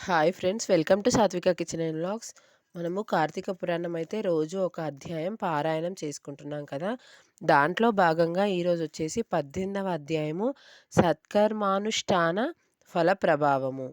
Hi friends welcome to Satvika kitchen and blogs మనము కార్తీక పురాణం అయితే రోజు ఒక అధ్యాయం పారాయణం చేసుకుంటున్నాం కదా. దాంట్లో భాగంగా ఈరోజు వచ్చేసి పద్దెనిమిదవ అధ్యాయము సత్కర్మానుష్ఠాన ఫల ప్రభావము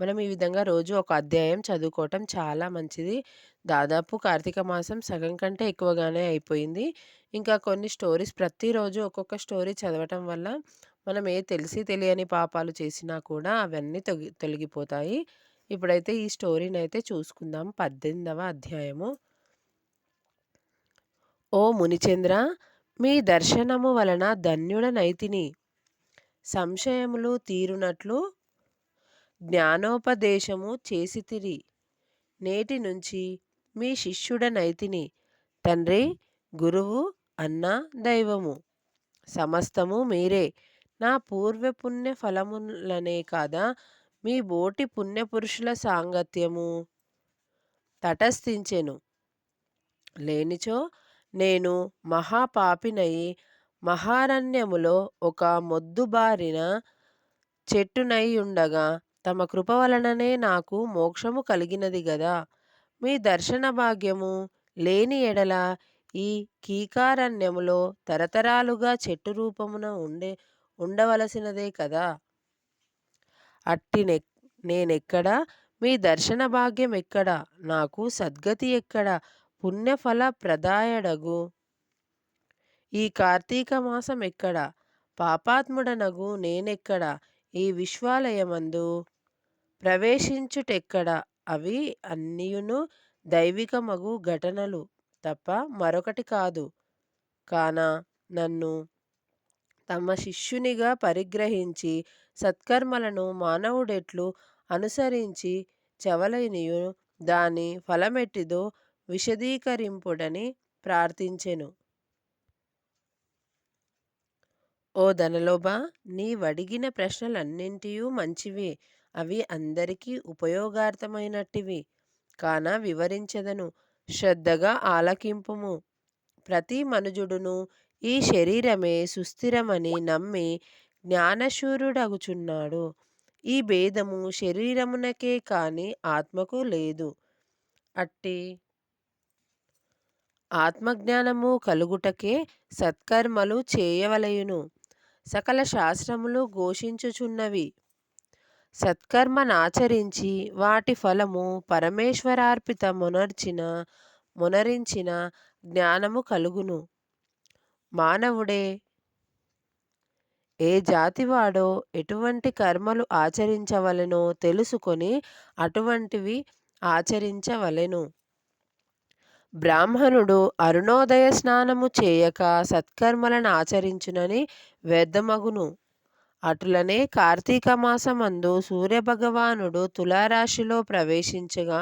మనం ఈ విధంగా రోజు ఒక అధ్యాయం చదువుకోవటం చాలా మంచిది. దాదాపు కార్తీక మాసం సగం కంటే ఎక్కువగానే అయిపోయింది. ఇంకా కొన్ని స్టోరీస్ ప్రతిరోజు ఒక్కొక్క స్టోరీ చదవటం వల్ల మనం ఏ తెలిసి తెలియని పాపాలు చేసినా కూడా అవన్నీ తొగి తొలగిపోతాయి. ఇప్పుడైతే ఈ స్టోరీని అయితే చూసుకుందాం. పద్దెనిమిదవ అధ్యాయము. ఓ మునిచంద్ర మీ దర్శనము వలన ధన్యుడనైతిని సంశయములు తీరునట్లు జ్ఞానోపదేశము చేసితిరి. నేటి నుంచి మీ శిష్యుడనైతిని తండ్రి గురువు అన్న దైవము సమస్తము మీరే. నా పూర్వపుణ్య ఫలములనే కాదా? మీ బోటి పుణ్యపురుషుల సాంగత్యము. తటస్థించెను. లేనిచో నేను మహాపాపినయి మహారణ్యములో ఒక మొద్దుబారిన చెట్టునై తమ కృప వలననే నాకు మోక్షము కలిగినది గదా? మీ దర్శన భాగ్యము లేని ఎడల ఈ కీకారణ్యములో తరతరాలుగా చెట్టు రూపమున ఉండే ఉండవలసినదే కదా! అట్టి నేనెక్కడ? మీ దర్శన భాగ్యం ఎక్కడ? నాకు సద్గతి ఎక్కడ? పుణ్యఫల ప్రదాయడగు. ఈ కార్తీక మాసం ఎక్కడ? పాపాత్ముడనగు నేనెక్కడ? ఈ విశ్వాలయమందు ప్రవేశించుటెక్కడ? అవి అన్నియును దైవికమగు ఘటనలు తప్ప మరొకటి కాదు. కాన? నన్ను తమ శిష్యునిగా పరిగ్రహించి సత్కర్మలను మానవుడెట్లు అనుసరించి చెవలైనయు దాని ఫలమెట్టిదో విశదీకరింపుడని ప్రార్థించెను. ఓ ధనలోభ నీవడిగిన ప్రశ్నలన్నింటియూ మంచివే అవి అందరికీ ఉపయోగార్థమైనట్టివి కాన వివరించెదను శ్రద్ధగా ఆలకింపుము. ప్రతి మనుజుడును ఈ శరీరమే సుస్థిరమని నమ్మి జ్ఞానశూరుడగుచున్నాడు. ఈ భేదము శరీరమునకే కాని ఆత్మకు లేదు. అట్టి ఆత్మజ్ఞానము కలుగుటకే సత్కర్మలు చేయవలయును. సకల శాస్త్రములు ఘోషించుచున్నవి. సత్కర్మనాచరించి వాటి ఫలము పరమేశ్వరార్పిత మునర్చిన మునరించిన జ్ఞానము కలుగును. మానవుడే. ఏ జాతివాడో ఎటువంటి కర్మలు ఆచరించవలెనో తెలుసుకొని అటువంటివి ఆచరించవలెను. బ్రాహ్మణుడు అరుణోదయ స్నానము చేయక సత్కర్మలను ఆచరించునని వ్యర్థమగును అటులనే కార్తీక మాసమందు సూర్యభగవానుడు తులారాశిలో ప్రవేశించగా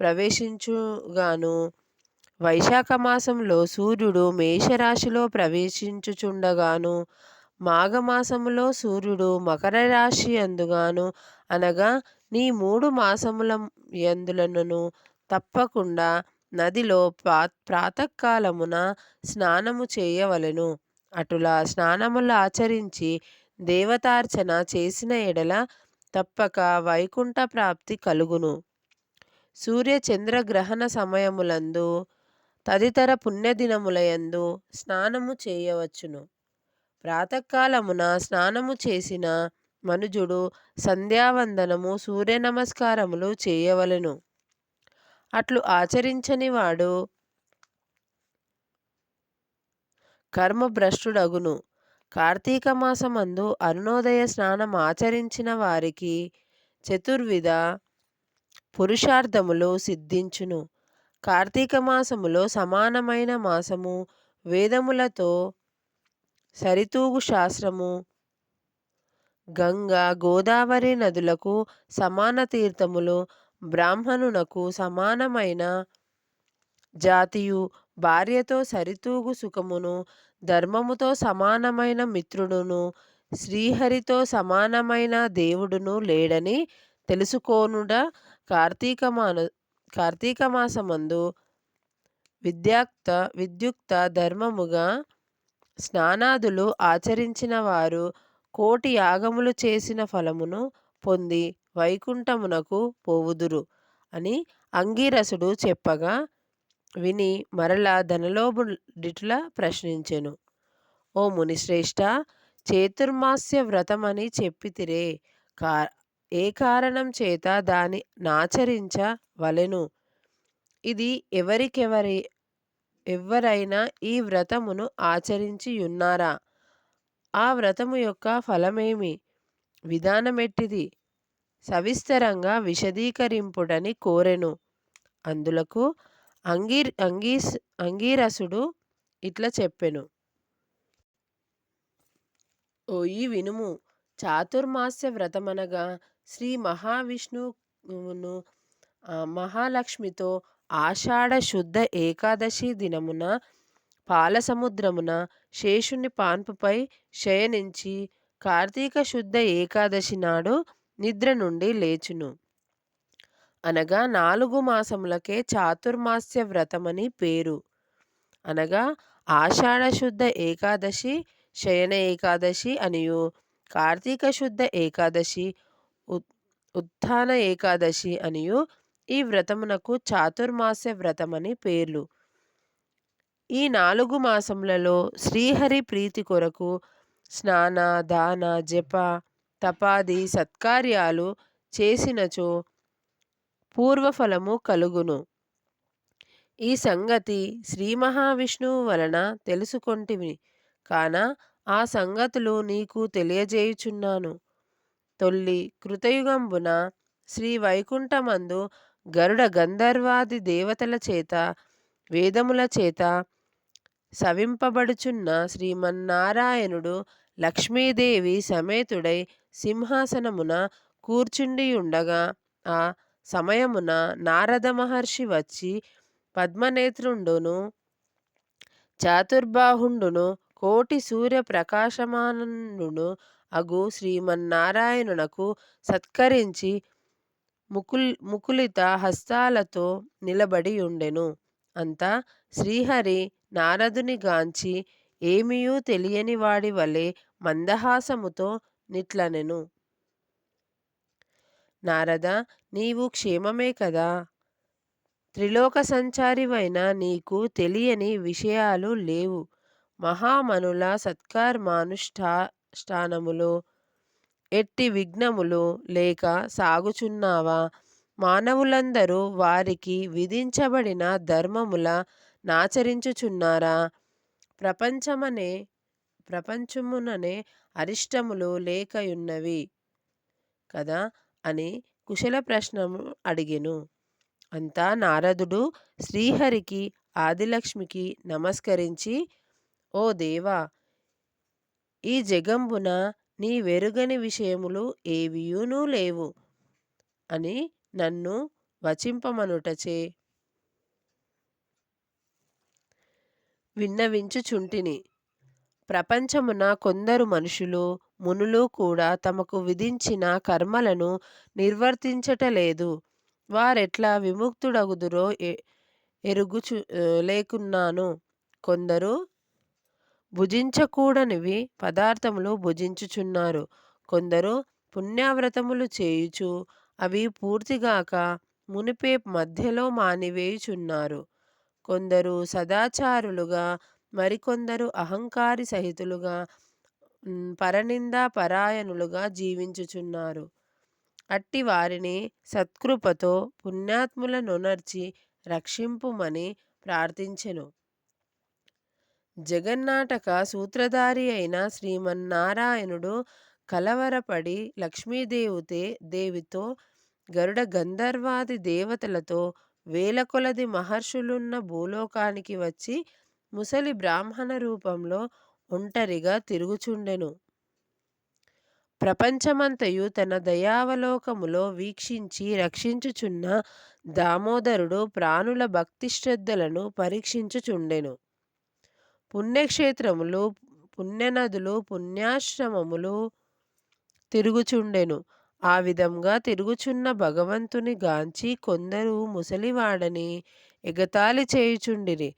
ప్రవేశించుగాను వైశాఖ మాసంలో సూర్యుడు మేషరాశిలో ప్రవేశించుచుండగాను మాఘమాసములో సూర్యుడు మకర రాశి అందుగాను అనగా నీ మూడు మాసముల యందులను తప్పకుండా నదిలో ప్రా ప్రాతకాలమున స్నానము చేయవలెను. అటులా స్నానములు ఆచరించి దేవతార్చన చేసిన ఎడల తప్పక వైకుంఠ ప్రాప్తి కలుగును. సూర్య చంద్రగ్రహణ సమయములందు తదితర పుణ్యదినములయందు స్నానము చేయవచ్చును. ప్రాతకాలమున స్నానము చేసిన మనుజుడు సంధ్యావందనము సూర్య నమస్కారములు చేయవలెను. అట్లు ఆచరించని వాడు కర్మభ్రష్టుడగును. కార్తీక మాసమందు అరుణోదయ స్నానం ఆచరించిన వారికి చతుర్విధ పురుషార్థములు సిద్ధించును. కార్తీక మాసములో సమానమైన మాసము వేదములతో సరితూగు శాస్త్రము. గంగా గోదావరి నదులకు సమాన తీర్థములు బ్రాహ్మణునకు సమానమైన జాతియు భార్యతో సరితూగు సుఖమును ధర్మముతో సమానమైన మిత్రుడును శ్రీహరితో సమానమైన దేవుడును లేడని తెలుసుకోనుట కార్తీక మాన కార్తీక మాసమందు విద్యాక్త విద్యుక్త ధర్మముగా స్నానాదులు ఆచరించిన వారు కోటి యాగములు చేసిన ఫలమును పొంది వైకుంఠమునకు పోవుదురు అని అంగీరసుడు చెప్పగా విని మరలా ధనలోబుడిట్ల ప్రశ్నించెను. ఓ మునిశ్రేష్ఠ చేతుర్మాస్య వ్రతమని చెప్పితిరే కా ఏ కారణం చేత దాని నాచరించ వలెను? ఇది ఎవరికెవరి ఎవరైనా ఈ వ్రతమును ఆచరించియున్నారా ఆ వ్రతము యొక్క ఫలమేమి? విధానమెట్టిది? సవిస్తరంగా విశదీకరింపుడని కోరెను. అందులకు అంగీర్ అంగీస్ అంగీరసుడు ఇట్లా చెప్పెను. ఓయి వినుము. చాతుర్మాస్య వ్రతమనగా శ్రీ మహావిష్ణువును మహాలక్ష్మితో ఆషాఢ శుద్ధ ఏకాదశి దినమున పాలసముద్రమున శేషుని పాన్పుపై శయనించి కార్తీక శుద్ధ ఏకాదశి నాడు నిద్ర నుండి లేచును. అనగా నాలుగు మాసములకే చాతుర్మాస్య వ్రతమని పేరు. అనగా ఆషాఢ శుద్ధ ఏకాదశి శయన ఏకాదశి అనియు కార్తీక శుద్ధ ఏకాదశి ఉత్థాన ఏకాదశి అనియు ఈ వ్రతమునకు చాతుర్మాస వ్రతమని పేర్లు. ఈ నాలుగు మాసములలో శ్రీహరి ప్రీతి కొరకు స్నాన దాన జప తపాది సత్కార్యాలు చేసినచో పూర్వఫలము కలుగును. ఈ సంగతి శ్రీ మహావిష్ణువు వలన తెలుసుకొంటివి. కాన ఆ సంగతులు నీకు తెలియజేయుచున్నాను. తొల్లి కృతయుగంబున శ్రీ వైకుంఠమందు గరుడ గంధర్వాది దేవతల చేత వేదముల చేత సవింపబడుచున్న శ్రీమన్నారాయణుడు లక్ష్మీదేవి సమేతుడై సింహాసనమున కూర్చుండియుండగా ఆ సమయమున నారద మహర్షి వచ్చి పద్మనేత్రుండును చాతుర్బాహుండును కోటి సూర్య ప్రకాశమానందును అగు శ్రీమన్నారాయణునకు సత్కరించి ముకుల్ ముకులిత హస్తాలతో నిలబడి ఉండెను. అంతా శ్రీహరి నారదుని గాంచి ఏమియూ తెలియని వాడి వలె మందహాసముతో నిట్లనెను. నారద నీవు క్షేమమే కదా. త్రిలోక సంచారివైన నీకు తెలియని విషయాలు లేవు. మహామనుల సత్కర్మానుష్ఠానములో ఎట్టి విఘ్నములు లేక సాగుచున్నావా? మానవులందరూ వారికి విధించబడిన ధర్మముల నాచరించుచున్నారా? ప్రపంచమనే ప్రపంచముననే అరిష్టములు లేకయున్నవి కదా అని కుశల ప్రశ్నము అడిగెను. అంతా నారదుడు శ్రీహరికి ఆదిలక్ష్మికి నమస్కరించి ఓ దేవా! ఈ జగంబున నీ వెరుగని విషయములు ఏవియూనూ లేవు అని నన్ను వచింపమనుటచే విన్నవించుచుంటిని. ప్రపంచమున కొందరు మనుషులు మునులు కూడా తమకు విధించిన కర్మలను నిర్వర్తించటలేదు వారెట్లా విముక్తుడగుదురో ఎరుగుచు లేకున్నాను. కొందరు భుజించకూడనివి పదార్థములు భుజించుచున్నారు. కొందరు పుణ్యావ్రతములు చేయుచు అవి పూర్తిగాక మునిపే మధ్యలో మానివేయుచున్నారు. కొందరు సదాచారులుగా మరికొందరు అహంకారి సహితులుగా పరనిందా పరాయణులుగా జీవించుచున్నారు. అట్టి వారిని సత్కృపతో పుణ్యాత్ములనొనర్చి రక్షింపుమని ప్రార్థించెను. జగన్నాటక సూత్రధారి అయిన శ్రీమన్నారాయణుడు కలవరపడి లక్ష్మీదేవుతే దేవితో గరుడ గంధర్వాది దేవతలతో వేల కొలది మహర్షులున్న భూలోకానికి వచ్చి ముసలి బ్రాహ్మణ రూపంలో ఒంటరిగా తిరుగుచుండెను. ప్రపంచమంతయు తన దయావలోకములో వీక్షించి రక్షించుచున్న దామోదరుడు ప్రాణుల భక్తి శ్రద్ధలను పరీక్షించుచుండెను. పుణ్యక్షేత్రములు పుణ్యనదులు పుణ్యాశ్రమములు తిరుగుచుండెను. ఆ విధంగా తిరుగుచున్న భగవంతుని గాంచి కొందరు ముసలివాడని ఎగతాళి చేయుచుండిరి.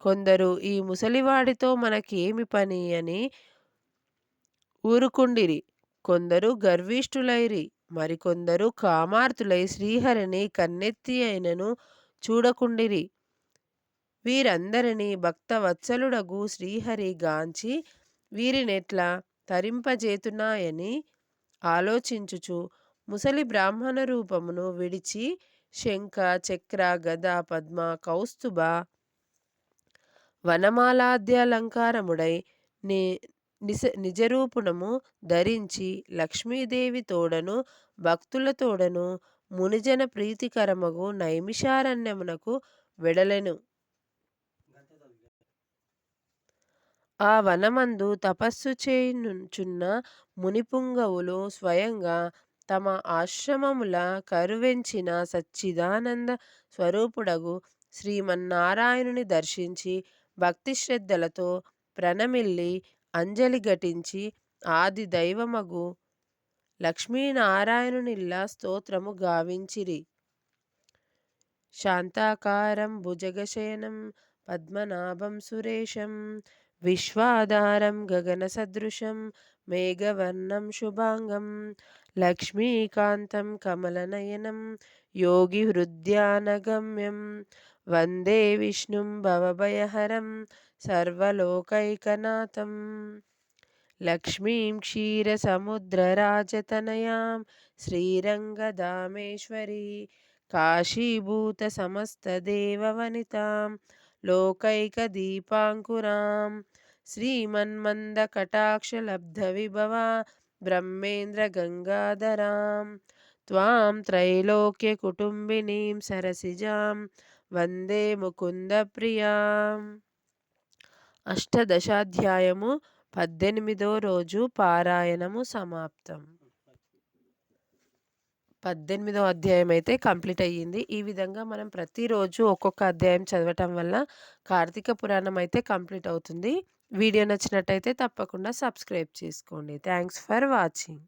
కొందరు ఈ ముసలివాడితో మనకేమి పని అని ఊరుకుండిరి. కొందరు గర్విష్ఠులైరి. మరికొందరు కామార్తులై శ్రీహరిని కన్నెత్తి అయినను చూడకుండిరి. వీరందరినీ భక్తవత్సలుడగు శ్రీహరి గాంచి వీరినెట్లా తరింపజేతునాయని ఆలోచించుచు ముసలి బ్రాహ్మణ రూపమును విడిచి శంఖ చక్ర గద పద్మ కౌస్తుభ వనమాలాద్యలంకారముడై ని నిస నిజరూపునము ధరించి లక్ష్మీదేవి తోడను భక్తుల తోడను మునిజన ప్రీతికరమగు నైమిషారణ్యమునకు వెడలెను. ఆ వనమందు తపస్సు చేయుచున్న మునిపుంగవులు స్వయంగా తమ ఆశ్రమముల కరువెంచిన సచ్చిదానంద స్వరూపుడగు శ్రీమన్నారాయణుని దర్శించి భక్తిశ్రద్ధలతో ప్రణమిల్లి అంజలి ఘటించి ఆది దైవమగు లక్ష్మీనారాయణునిల్ల స్తోత్రము గావించిరి. శాంతాకారం భుజగశయనం పద్మనాభం సురేశం విశ్వాధారం గగనసదృశం మేఘవర్ణం శుభాంగం లక్ష్మీకాంతం కమలనయనం యోగి హృద్యానగమ్యం వందే విష్ణుం భవభయహరం సర్వలోకైకనాథం. లక్ష్మీం క్షీరసముద్రరాజతనయాం శ్రీరంగధామేశ్వరీ కాశీభూతసమస్తదేవవనితాం లోకైకదీపాంకురాం శ్రీమన్మందకటాక్షలబ్ధవిభవా బ్రహ్మేంద్రగంగాధరాం త్వాం త్రైలోక్యకుటుంబినీం సరసిజాం వందే ముకుందప్రియాం అష్టదశాధ్యాయము పద్దెనిమిదో రోజు పారాయణము సమాప్తం పద్దెనిమిదో అధ్యాయం అయితే కంప్లీట్ అయ్యింది. ఈ విధంగా మనం ప్రతిరోజు ఒక్కొక్క అధ్యాయం చదవటం వల్ల కార్తీక పురాణం అయితే కంప్లీట్ అవుతుంది. వీడియో నచ్చినట్టయితే తప్పకుండా సబ్స్క్రైబ్ చేసుకోండి. Thanks for watching.